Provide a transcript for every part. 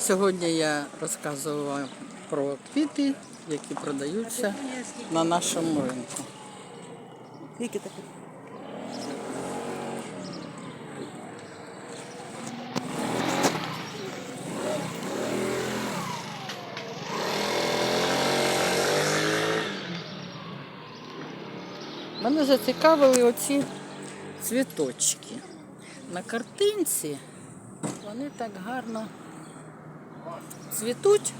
Сьогодні я розказувала про квіти, які продаються на нашому ринку. Скільки таке? Мене зацікавили оці цвіточки. На картинці вони так гарно цвітуть.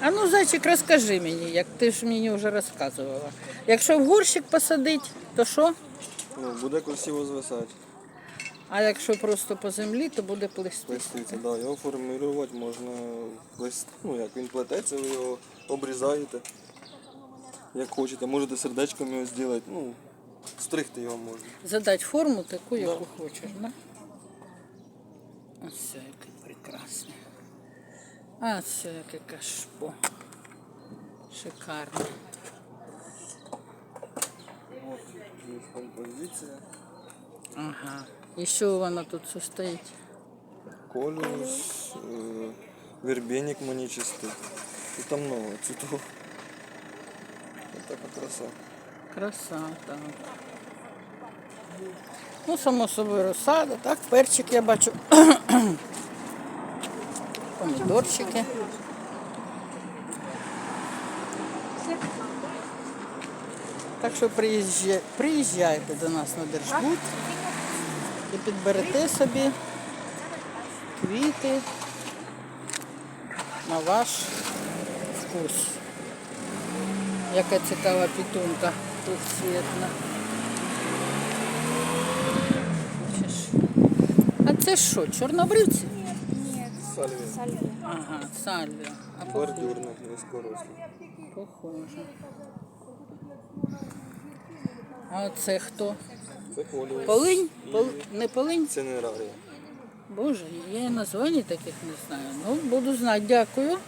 А ну, зайчик, розкажи мені, як ти ж мені вже розказувала. Якщо в горщик посадити, то що? Ну, буде красиво звисати. А якщо просто по землі, то буде плести. Плеститься, да. Його формулювати можна плест... ну, як він плететься, ви його обрізаєте. Як хочете, можете сердечком його зробити. Ну, стригти його можна. Задати форму таку, яку хочеш, да? Ось прекрасний. А це яке кашпо. Є композиція. Ага. І що воно тут состоїть? Колюс, е, вербеник манічистий. І там много цвітов. Ось така краса. Краса, так. Ну, само собою розсада, так, перчик я бачу. Помідорчики. Так що приїжджай- приїжджайте до нас на Держбуд і підберете собі квіти на ваш вкус. Яка цікава пітунка двохцвітна. Бачиш? А це що, чорнобривці? Сальвія. Ага, сальвія. А. Бордюрна, низькорослі. похоже. А це хто? Це колюс. Полинь? Пол... Не полинь? Цинерарія. Боже, я і названі таких не знаю. Ну, буду знати, дякую.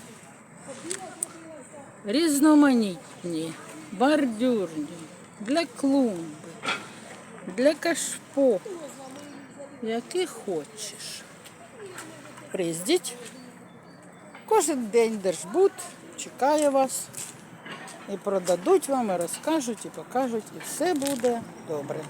Різноманітні, бордюрні, для клумби, для кашпо. Які хочеш. Приїздіть. Кожен день Держбуд чекає вас. І продадуть вам, і розкажуть, і покажуть, і все буде добре.